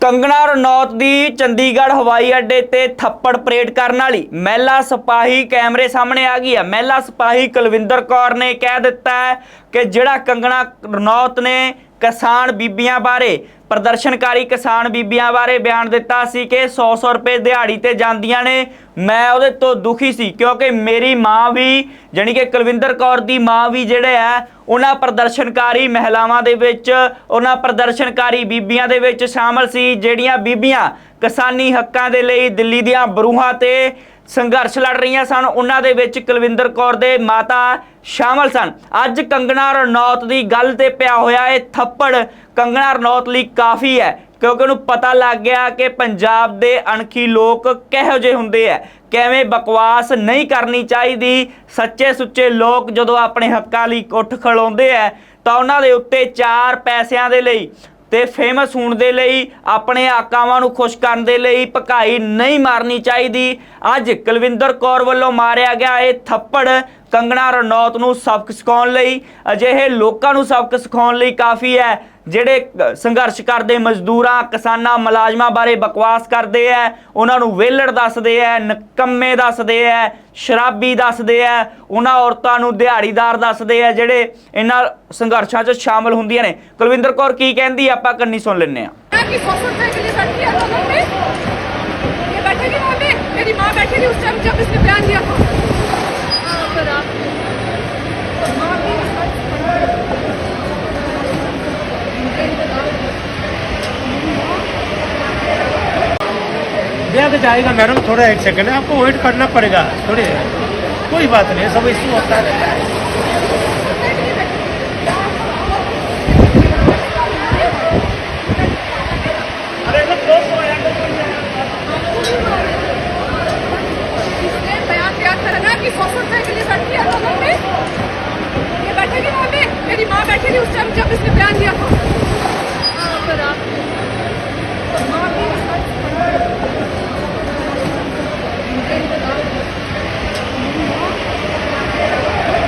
ਕੰਗਣਾ ਰਣੌਤ ਦੀ ਚੰਡੀਗੜ੍ਹ ਹਵਾਈ ਅੱਡੇ ਤੇ ਥੱਪੜ ਪਰੇਡ ਕਰਨ ਵਾਲੀ ਮਹਿਲਾ ਸਿਪਾਹੀ ਕੈਮਰੇ ਸਾਹਮਣੇ ਆ ਗਈ ਹੈ। ਮਹਿਲਾ ਸਿਪਾਹੀ ਕੁਲਵਿੰਦਰ ਕੌਰ ਨੇ ਕਹਿ ਦਿੱਤਾ ਹੈ ਕਿ ਜਿਹੜਾ ਕੰਗਣਾ ਰਣੌਤ ਨੇ ਕਿਸਾਨ ਬੀਬੀਆਂ ਬਾਰੇ, ਪ੍ਰਦਰਸ਼ਨਕਾਰੀ ਕਿਸਾਨ ਬੀਬੀਆਂ ਬਾਰੇ ਬਿਆਨ ਦਿੱਤਾ ਸੀ ਕਿ 100-100 ਰੁਪਏ ਦਿਹਾੜੀ ਤੇ ਜਾਂਦੀਆਂ ਨੇ। ਮੈਂ ਉਹਦੇ ਤੋਂ ਦੁਖੀ ਸੀ ਕਿਉਂਕਿ ਮੇਰੀ ਮਾਂ ਵੀ, ਜਾਣੀ ਕਿ ਕੁਲਵਿੰਦਰ ਕੌਰ ਦੀ ਮਾਂ ਵੀ ਜਿਹੜੇ ਆ, ਉਹਨਾਂ ਪ੍ਰਦਰਸ਼ਨਕਾਰੀ ਮਹਿਲਾਵਾਂ ਦੇ ਵਿੱਚ, ਉਹਨਾਂ ਪ੍ਰਦਰਸ਼ਨਕਾਰੀ ਬੀਬੀਆਂ ਦੇ ਵਿੱਚ ਸ਼ਾਮਲ ਸੀ, ਜਿਹੜੀਆਂ ਬੀਬੀਆਂ ਕਿਸਾਨੀ ਹੱਕਾਂ ਦੇ ਲਈ ਦਿੱਲੀ ਦੀਆਂ ਬਰੂਹਾਂ ਤੇ ਸੰਘਰਸ਼ ਲੜ ਰਹੀਆਂ ਸਨ। ਉਹਨਾਂ ਦੇ ਵਿੱਚ ਕੁਲਵਿੰਦਰ ਕੌਰ ਦੇ ਮਾਤਾ ਸ਼ਾਮਲ ਸਨ। ਅੱਜ ਕੰਗਣਾ ਰਣੌਤ ਦੀ ਗੱਲ ਤੇ ਪਿਆ ਹੋਇਆ ਇਹ ਥੱਪੜ ਕੰਗਣਾ ਰਣੌਤ ਲਈ ਕਾਫੀ ਹੈ, ਕਿਉਂਕਿ ਉਹਨੂੰ ਪਤਾ ਲੱਗ ਗਿਆ ਕਿ ਪੰਜਾਬ ਦੇ ਅਣਖੀ ਲੋਕ ਕਿਹੋ ਜਿਹੇ ਹੁੰਦੇ ਆ। ਕਿਵੇਂ ਬਕਵਾਸ ਨਹੀਂ ਕਰਨੀ ਚਾਹੀਦੀ ਸੱਚੇ ਸੁੱਚੇ ਲੋਕ ਜਦੋਂ ਆਪਣੇ ਹੱਕਾਂ ਲਈ ਉੱਠ ਖਲੋਂਦੇ ਆ, ਤਾਂ ਉਹਨਾਂ ਦੇ ਉੱਤੇ ਚਾਰ ਪੈਸਿਆਂ ਦੇ ਲਈ ਤੇ ਫੇਮਸ ਹੋਣ ਦੇ ਲਈ, ਆਪਣੇ ਆਕਾਵਾਂ ਨੂੰ ਖੁਸ਼ ਕਰਨ ਦੇ ਲਈ ਭਕਾਈ ਨਹੀਂ ਮਾਰਨੀ ਚਾਹੀਦੀ। ਅੱਜ ਕੁਲਵਿੰਦਰ ਕੌਰ ਵੱਲੋਂ ਮਾਰਿਆ ਗਿਆ ਇਹ ਥੱਪੜ ਕੰਗਣਾ ਰਣੌਤ ਨੂੰ ਸਬਕ ਸਿਖਾਉਣ ਲਈ। ਅਜਿਹੇ ਲੋਕਾਂ ਨੂੰ ਸਬਕ ਸਿਖਾਉਣ ਲਈ ਕਾਫੀ ਹੈ, ਜਿਹੜੇ ਸੰਘਰਸ਼ ਕਰਦੇ ਮਜ਼ਦੂਰਾਂ, ਕਿਸਾਨਾਂ, ਮੁਲਾਜ਼ਮਾਂ ਬਾਰੇ ਬਕਵਾਸ ਕਰਦੇ ਐ ਉਹਨਾਂ ਨੂੰ ਵਿਹਲੜ ਦੱਸਦੇ ਐ ਨਕੰਮੇ ਦੱਸਦੇ ਐ ਸ਼ਰਾਬੀ ਦੱਸਦੇ ਐ ਉਹਨਾਂ ਔਰਤਾਂ ਨੂੰ ਦਿਹਾੜੀਦਾਰ ਦੱਸਦੇ ਐ ਜਿਹੜੇ ਇਹਨਾਂ ਸੰਘਰਸ਼ਾਂ 'ਚ ਸ਼ਾਮਲ ਹੁੰਦੀਆਂ ਨੇ ਕੁਲਵਿੰਦਰ ਕੌਰ ਕੀ ਕਹਿੰਦੀ ਆ, ਆਪਾਂ ਕੰਨੀ ਸੁਣ ਲੈਂਦੇ ਆ कि सौ सौ रुपए के लिए बैठी है दोनों में ये बैठेगी वहाँ पे मेरी माँ बैठी थी उस टाइम जब इसने बयान दिया था हाँ, पर आप लग तो जाएगा मैडम थोड़ा एक सेकेंड आपको वेट करना पड़ेगा थोड़ी कोई बात नहीं सब इशू होता है। तो बैठेगी मेरी माँ उस टाइम जब इसने बयान दिया था। हाँ,